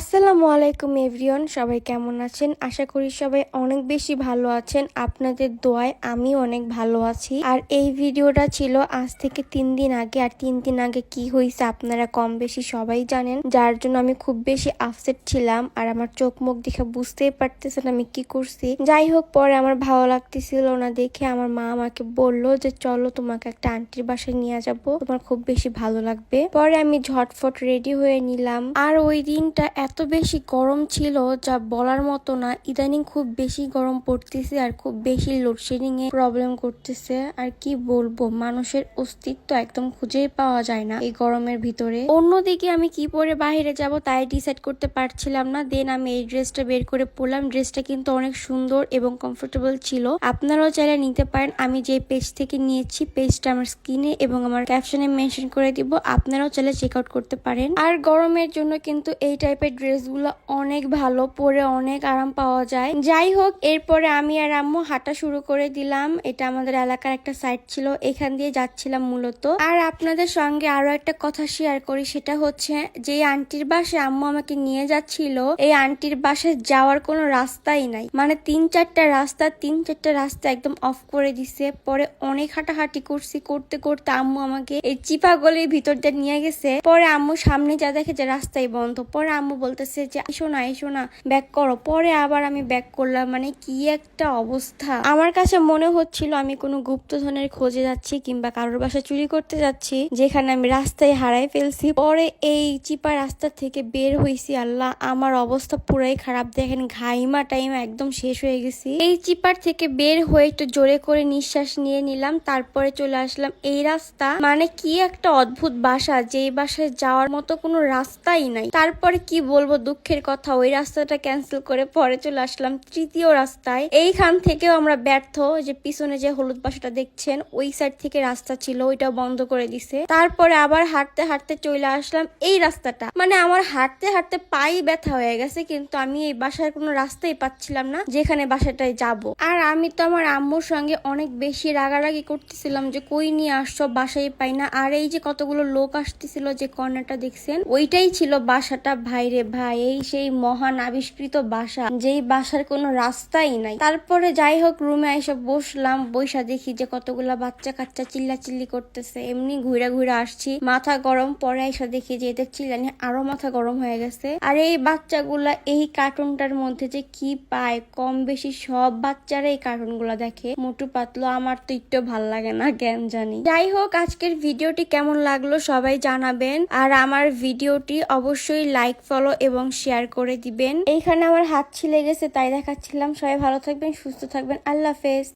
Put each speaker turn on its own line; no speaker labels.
আসসালামু আলাইকুম এভরিওয়ান, সবাই কেমন আছেন? আশা করি সবাই অনেক বেশি ভালো আছেন। আপনাদের দোয়ায় আমি অনেক ভালো আছি। আর এই ভিডিওটা ছিল আজ থেকে তিন দিন আগে। আর তিন দিন আগে কি হয়েছে আপনারা কম বেশি সবাই জানেন। যার জন্য আমি খুব বেশি আপসেট ছিলাম আর আমার চোখ মুখ দেখে বুঝতেই পারতেছেন আমি কি করছি। যাই হোক, পরে আমার ভালো লাগতেছিল না দেখে আমার মা আমাকে বলল যে, চলো তোমাকে একটা আন্টির বাসায় নিয়ে যাব। তোমার খুব বেশি ভালো লাগবে। পরে আমি ঝটফট রেডি হয়ে নিলাম। আর ওই দিনটা এত বেশি গরম ছিল যা বলার মতো না। ইদানিং খুব বেশি গরম পড়তেছে আর খুব বেশি লোডশেডিং এ প্রবলেম করতেছে। আর কি বলব, মানুষের অস্তিত্ব একদম খুঁজেই পাওয়া যায় না এই গরমের ভিতরে। অন্যদিকে আমি কি পরে বাইরে যাব তাই ডিসাইড করতে পারছিলাম না। দেন আমি এই ড্রেসটা বের করে পরলাম। ড্রেসটা কিন্তু অনেক সুন্দর এবং কমফোর্টেবল ছিল। আপনারাও চাইলে নিতে পারেন। আমি যে পেজ থেকে নিয়েছি পেজটা আমার স্ক্রিনে এবং আমার ক্যাপশনে মেনশন করে দিব। আপনারাও চাইলে চেক আউট করতে পারেন। আর গরমের জন্য কিন্তু এই টাইপের ড্রেসগুলো অনেক ভালো, পরে অনেক আরাম পাওয়া যায়। যাই হোক, এরপরে আমি আর আম্মু হাঁটা শুরু করে দিলাম। এটা আমাদের এলাকার একটা সাইট ছিল, এখান দিয়ে যাচ্ছিলাম মূলত। আর আপনাদের সঙ্গে আরও একটা কথা শেয়ার করি, সেটা হচ্ছে যে আন্টির বাসায় আম্মু আমাকে নিয়ে যাচ্ছিল, এই আন্টির বাসায় যাওয়ার কোনো রাস্তাই নাই। মানে তিন চারটা রাস্তা, তিন চারটা রাস্তা একদম অফ করে দিছে। পরে অনেক হাঁটাহাঁটি করছি, করতে করতে আম্মু আমাকে এই চিপা গলির ভিতর দিয়ে নিয়ে গেছে। পরে আম্মু সামনে যা দেখে যে রাস্তাই বন্ধ। পরে আম্মু বলতেছে যে এসো না এসো না, ব্যাক করো। পরে আবার আমি ব্যাক করলাম মানে কি একটা অবস্থা। আমার কাছে মনে হচ্ছিল আমি কোনো গুপ্তধনের খোঁজে যাচ্ছি কিংবা কারোর বাসা চুরি করতে যাচ্ছি, যেখানে আমি রাস্তায় হারাই ফেলছি। পরে এই চিপা রাস্তা থেকে বের হয়েছি আল্লাহ, আমার অবস্থা পুরাই খারাপ। দেখেন, ঘাইমা টাইমা একদম শেষ হয়ে গেছি। এই চিপার থেকে বের হয়ে একটু জোরে করে নিঃশ্বাস নিয়ে নিলাম, তারপরে চলে আসলাম এই রাস্তা। মানে কি একটা অদ্ভুত বাসা যে বাসায় যাওয়ার মতো কোনো রাস্তাই নাই। তারপরে কি বলব দুঃখের কথা, ওই রাস্তাটা ক্যান্সেল করে পরে চলে আসলাম তৃতীয় রাস্তায়। এইখান থেকেও আমরা ব্যর্থ যে পিছনে যে হলুদ বাসাটা দেখছেন, ওই সাইড থেকে রাস্তা ছিল ওইটা বন্ধ করে দিছে। তারপরে আবার হাঁটতে হাঁটতে চলে আসলাম এই রাস্তাটা। মানে আমার হাঁটতে হাঁটতে পাই ব্যথা হয়ে গেছে, কিন্তু আমি এই বাসার কোনো রাস্তাই পাচ্ছিলাম না, যেখানে বাসাটায় যাব। আর আমি তো আমার আম্মুর সঙ্গে অনেক বেশি রাগারাগি করতেছিলাম যে, কই নিয়ে আসছো, বাসায় পাই না। আর এই যে কতগুলো লোক আসতেছিল যে কর্নারটা দেখছেন, ওইটাই ছিল বাসাটা ভাইরে ভাই, এই সেই মহান আবিষ্কৃত বাসা, যেই বাসার কোনো রাস্তাই নাই। তারপরে যাই হোক, রুমে এসে বসলাম বৈশা দেখি যে কতগুলা বাচ্চা কাচ্চা চিল্লা চিল্লি করতেছে। এমনি ঘুরে ঘুরে আসছি, মাথা গরম পরে এসে দেখি যে এদের চিল্লানি আরও মাথা গরম হয়ে গেছে। আর এই বাচ্চাগুলা এই কার্টুনটার মধ্যে যে কি পায়, কম বেশি সব বাচ্চারা এই কার্টুনগুলো দেখে। মোটু পাতলো, আমার তো একটু ভালো লাগে না জ্ঞান জানি। যাই হোক, আজকের ভিডিওটি কেমন লাগল সবাই জানাবেন। আর আমার ভিডিওটি অবশ্যই লাইক ফলো এবং শেয়ার করে দিবেন। এইখানে আমার হাত ছিলে গেছে, তাই দেখাচ্ছিলাম। সবাই ভালো থাকবেন, সুস্থ থাকবেন। আল্লাহ হাফেজ।